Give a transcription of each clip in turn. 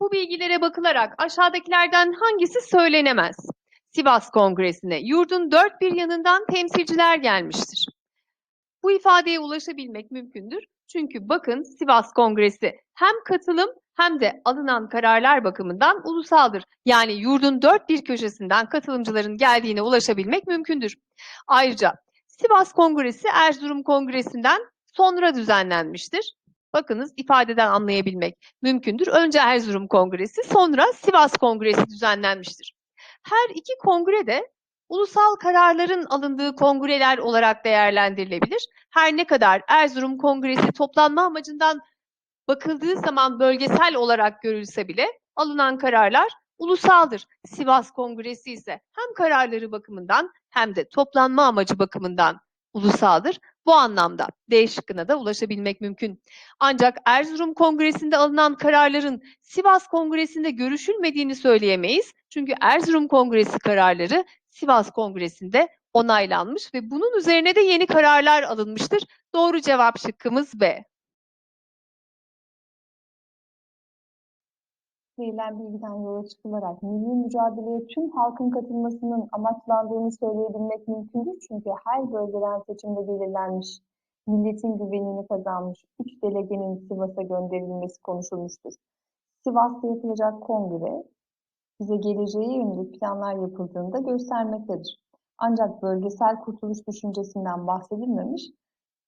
Bu bilgilere bakılarak aşağıdakilerden hangisi söylenemez? Sivas Kongresi'ne yurdun dört bir yanından temsilciler gelmiştir. Bu ifadeye ulaşabilmek mümkündür. Çünkü bakın Sivas Kongresi hem katılım hem de alınan kararlar bakımından ulusaldır. Yani yurdun dört bir köşesinden katılımcıların geldiğine ulaşabilmek mümkündür. Ayrıca Sivas Kongresi Erzurum Kongresi'nden sonra düzenlenmiştir. Bakınız ifadeden anlayabilmek mümkündür. Önce Erzurum Kongresi, sonra Sivas Kongresi düzenlenmiştir. Her iki kongre de ulusal kararların alındığı kongreler olarak değerlendirilebilir. Her ne kadar Erzurum Kongresi toplanma amacından bakıldığı zaman bölgesel olarak görülse bile alınan kararlar ulusaldır. Sivas Kongresi ise hem kararları bakımından hem de toplanma amacı bakımından ulusaldır. Bu anlamda D şıkkına da ulaşabilmek mümkün. Ancak Erzurum Kongresi'nde alınan kararların Sivas Kongresi'nde görüşülmediğini söyleyemeyiz. Çünkü Erzurum Kongresi kararları Sivas Kongresi'nde onaylanmış ve bunun üzerine de yeni kararlar alınmıştır. Doğru cevap şıkkımız B. verilen bilgiden yola çıkılarak milli mücadeleye tüm halkın katılmasının amaçlandığını söyleyebilmek mümkündür. Çünkü her bölgeden seçimde belirlenmiş, milletin güvenini kazanmış 3 delegenin Sivas'a gönderilmesi konuşulmuştur. Sivas'ta yapılacak kongre bize geleceğe yönelik planlar yapıldığında göstermektedir. Ancak bölgesel kurtuluş düşüncesinden bahsedilmemiş,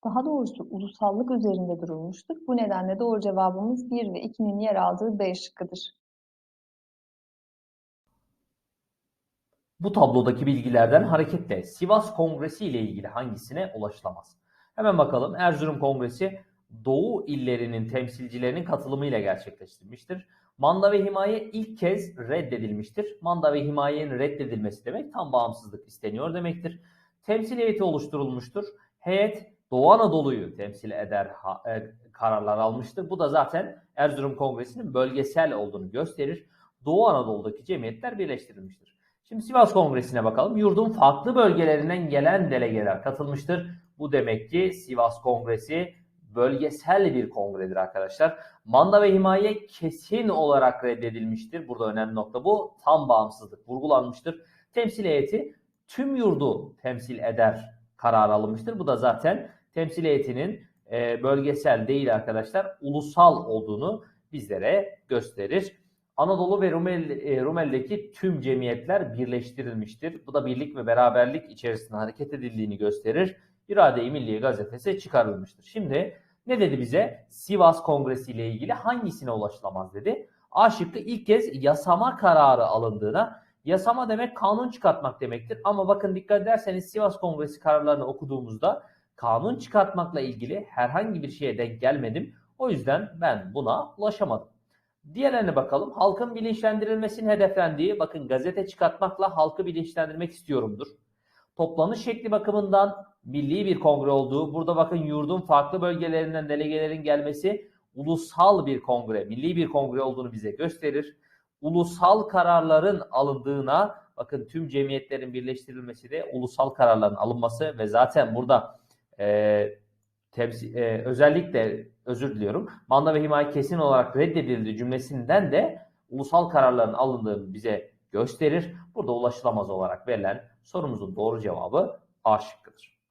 daha doğrusu ulusallık üzerinde durulmuştur. Bu nedenle doğru cevabımız 1 ve 2'nin yer aldığı B şıkkıdır. Bu tablodaki bilgilerden hareketle Sivas Kongresi ile ilgili hangisine ulaşılamaz? Hemen bakalım. Erzurum Kongresi Doğu illerinin temsilcilerinin katılımıyla gerçekleştirilmiştir. Manda ve himaye ilk kez reddedilmiştir. Manda ve himayenin reddedilmesi demek tam bağımsızlık isteniyor demektir. Temsil heyeti oluşturulmuştur. Heyet Doğu Anadolu'yu temsil eder ha- e, kararlar almıştır. Bu da zaten Erzurum Kongresi'nin bölgesel olduğunu gösterir. Doğu Anadolu'daki cemiyetler birleştirilmiştir. Şimdi Sivas Kongresi'ne bakalım. Yurdun farklı bölgelerinden gelen delegeler katılmıştır. Bu demek ki Sivas Kongresi bölgesel bir kongredir arkadaşlar. Manda ve himaye kesin olarak reddedilmiştir. Burada önemli nokta bu. Tam bağımsızlık vurgulanmıştır. Temsil heyeti tüm yurdu temsil eder karar alınmıştır. Bu da zaten temsil heyetinin e, bölgesel değil arkadaşlar ulusal olduğunu bizlere gösterir. Anadolu ve Rumel, e, Rumeli'deki tüm cemiyetler birleştirilmiştir. Bu da birlik ve beraberlik içerisinde hareket edildiğini gösterir. İrade-i Milliye gazetesi çıkarılmıştır. Şimdi ne dedi bize? Sivas Kongresi ile ilgili hangisine ulaşılamaz dedi. A şıkkı ilk kez yasama kararı alındığına, yasama demek kanun çıkartmak demektir. Ama bakın dikkat ederseniz Sivas Kongresi kararlarını okuduğumuzda kanun çıkartmakla ilgili herhangi bir şeye denk gelmedim. O yüzden ben buna ulaşamadım. Diğerlerine bakalım. Halkın bilinçlendirilmesinin hedeflendiği, bakın gazete çıkartmakla halkı bilinçlendirmek istiyorumdur. Toplanış şekli bakımından milli bir kongre olduğu, burada bakın yurdun farklı bölgelerinden delegelerin gelmesi ulusal bir kongre, milli bir kongre olduğunu bize gösterir. Ulusal kararların alındığına, bakın tüm cemiyetlerin birleştirilmesi de ulusal kararların alınması ve zaten burada e, temsil, e, özellikle özür diliyorum. Manda ve himaye kesin olarak reddedildi cümlesinden de ulusal kararların alındığını bize gösterir. Burada ulaşılamaz olarak verilen sorumuzun doğru cevabı A şıkkıdır.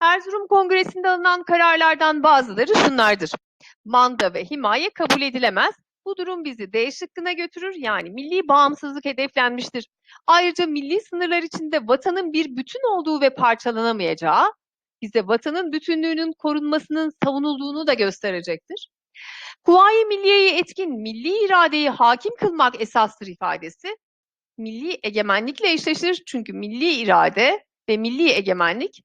Erzurum Kongresi'nde alınan kararlardan bazıları şunlardır. Manda ve himaye kabul edilemez. Bu durum bizi D şıkkına götürür. Yani milli bağımsızlık hedeflenmiştir. Ayrıca milli sınırlar içinde vatanın bir bütün olduğu ve parçalanamayacağı bize vatanın bütünlüğünün korunmasının savunulduğunu da gösterecektir. Kuvayi Milliye'yi etkin milli iradeyi hakim kılmak esastır ifadesi milli egemenlikle eşleşir. Çünkü milli irade ve milli egemenlik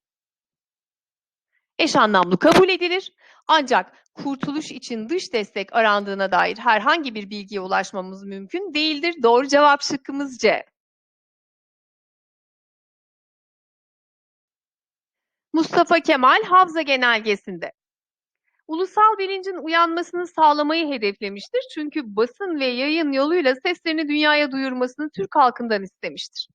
eş anlamlı kabul edilir. Ancak kurtuluş için dış destek arandığına dair herhangi bir bilgiye ulaşmamız mümkün değildir. Doğru cevap şıkkımız C. Mustafa Kemal Havza Genelgesi'nde ulusal bilincin uyanmasını sağlamayı hedeflemiştir. Çünkü basın ve yayın yoluyla seslerini dünyaya duyurmasını Türk halkından istemiştir.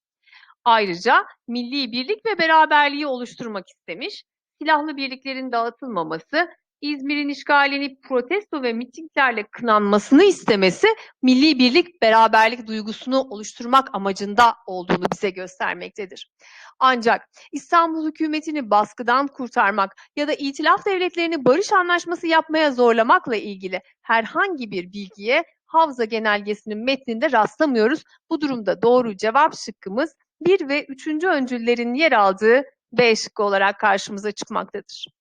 Ayrıca milli birlik ve beraberliği oluşturmak istemiş, silahlı birliklerin dağıtılmaması, İzmir'in işgalini protesto ve mitinglerle kınanmasını istemesi milli birlik beraberlik duygusunu oluşturmak amacında olduğunu bize göstermektedir. Ancak İstanbul hükümetini baskıdan kurtarmak ya da itilaf devletlerini barış anlaşması yapmaya zorlamakla ilgili herhangi bir bilgiye Havza Genelgesi'nin metninde rastlamıyoruz. Bu durumda doğru cevap şıkkımız 1 ve 3. öncüllerin yer aldığı B şıkkı olarak karşımıza çıkmaktadır.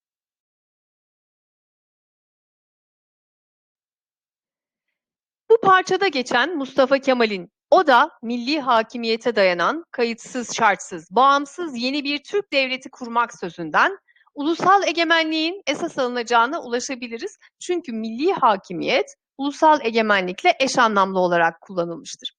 Bu parçada geçen Mustafa Kemal'in o da milli hakimiyete dayanan, kayıtsız şartsız, bağımsız yeni bir Türk devleti kurmak sözünden ulusal egemenliğin esas alınacağına ulaşabiliriz. Çünkü milli hakimiyet ulusal egemenlikle eş anlamlı olarak kullanılmıştır.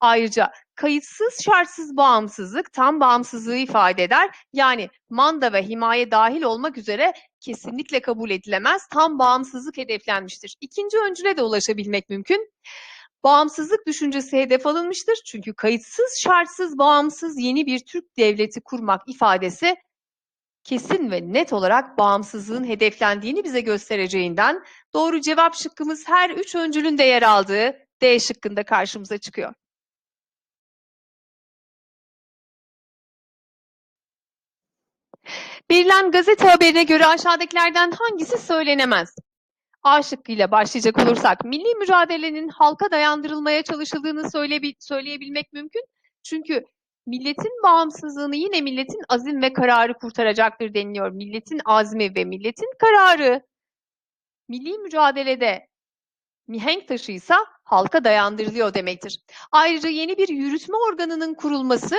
Ayrıca kayıtsız şartsız bağımsızlık tam bağımsızlığı ifade eder. Yani manda ve himaye dahil olmak üzere kesinlikle kabul edilemez. Tam bağımsızlık hedeflenmiştir. İkinci öncüle de ulaşabilmek mümkün. Bağımsızlık düşüncesi hedef alınmıştır. Çünkü kayıtsız, şartsız, bağımsız yeni bir Türk devleti kurmak ifadesi kesin ve net olarak bağımsızlığın hedeflendiğini bize göstereceğinden doğru cevap şıkkımız her üç öncülün de yer aldığı D şıkkında karşımıza çıkıyor. Verilen gazete haberine göre aşağıdakilerden hangisi söylenemez? A şıkkıyla başlayacak olursak, milli mücadelenin halka dayandırılmaya çalışıldığını söyleyebil- söyleyebilmek mümkün. Çünkü milletin bağımsızlığını yine milletin azim ve kararı kurtaracaktır deniliyor. Milletin azmi ve milletin kararı milli mücadelede mihenk taşıysa halka dayandırılıyor demektir. Ayrıca yeni bir yürütme organının kurulması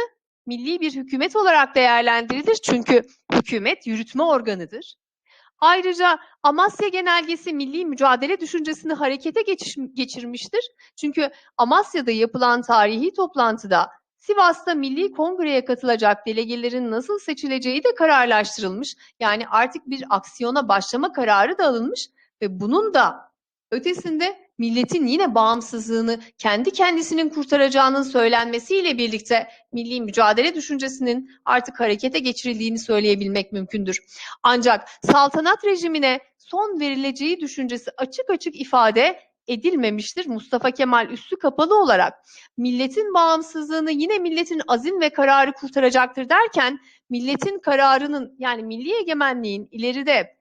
milli bir hükümet olarak değerlendirilir. Çünkü hükümet yürütme organıdır. Ayrıca Amasya Genelgesi milli mücadele düşüncesini harekete geçiş- geçirmiştir. Çünkü Amasya'da yapılan tarihi toplantıda Sivas'ta Milli Kongre'ye katılacak delegelerin nasıl seçileceği de kararlaştırılmış. Yani artık bir aksiyona başlama kararı da alınmış ve bunun da ötesinde milletin yine bağımsızlığını kendi kendisinin kurtaracağının söylenmesiyle birlikte milli mücadele düşüncesinin artık harekete geçirildiğini söyleyebilmek mümkündür. Ancak saltanat rejimine son verileceği düşüncesi açık açık ifade edilmemiştir. Mustafa Kemal üstü kapalı olarak milletin bağımsızlığını yine milletin azim ve kararı kurtaracaktır derken milletin kararının yani milli egemenliğin ileride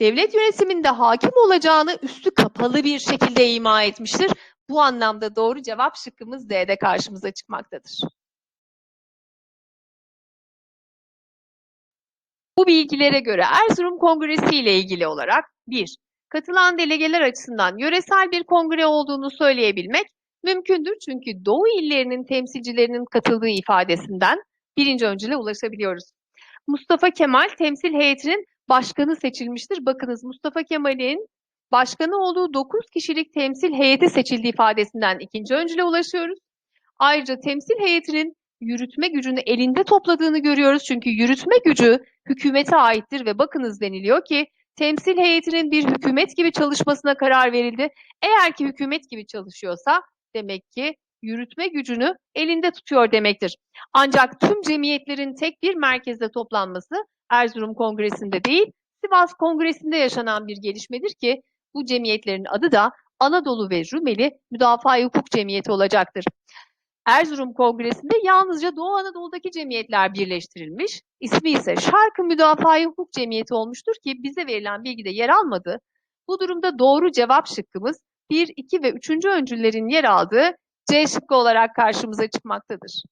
devlet yönetiminde hakim olacağını üstü kapalı bir şekilde ima etmiştir. Bu anlamda doğru cevap şıkkımız D'de karşımıza çıkmaktadır. Bu bilgilere göre Erzurum Kongresi ile ilgili olarak 1. Katılan delegeler açısından yöresel bir kongre olduğunu söyleyebilmek mümkündür. Çünkü Doğu illerinin temsilcilerinin katıldığı ifadesinden birinci öncüle ulaşabiliyoruz. Mustafa Kemal temsil heyetinin başkanı seçilmiştir. Bakınız Mustafa Kemal'in başkanı olduğu 9 kişilik temsil heyeti seçildiği ifadesinden ikinci öncüle ulaşıyoruz. Ayrıca temsil heyetinin yürütme gücünü elinde topladığını görüyoruz. Çünkü yürütme gücü hükümete aittir ve bakınız deniliyor ki temsil heyetinin bir hükümet gibi çalışmasına karar verildi. Eğer ki hükümet gibi çalışıyorsa demek ki yürütme gücünü elinde tutuyor demektir. Ancak tüm cemiyetlerin tek bir merkezde toplanması Erzurum Kongresi'nde değil, Sivas Kongresi'nde yaşanan bir gelişmedir ki bu cemiyetlerin adı da Anadolu ve Rumeli Müdafaa Hukuk Cemiyeti olacaktır. Erzurum Kongresi'nde yalnızca Doğu Anadolu'daki cemiyetler birleştirilmiş. İsmi ise Şarkı Müdafaa Hukuk Cemiyeti olmuştur ki bize verilen bilgide yer almadı. Bu durumda doğru cevap şıkkımız 1, 2 ve 3. öncüllerin yer aldığı C şıkkı olarak karşımıza çıkmaktadır.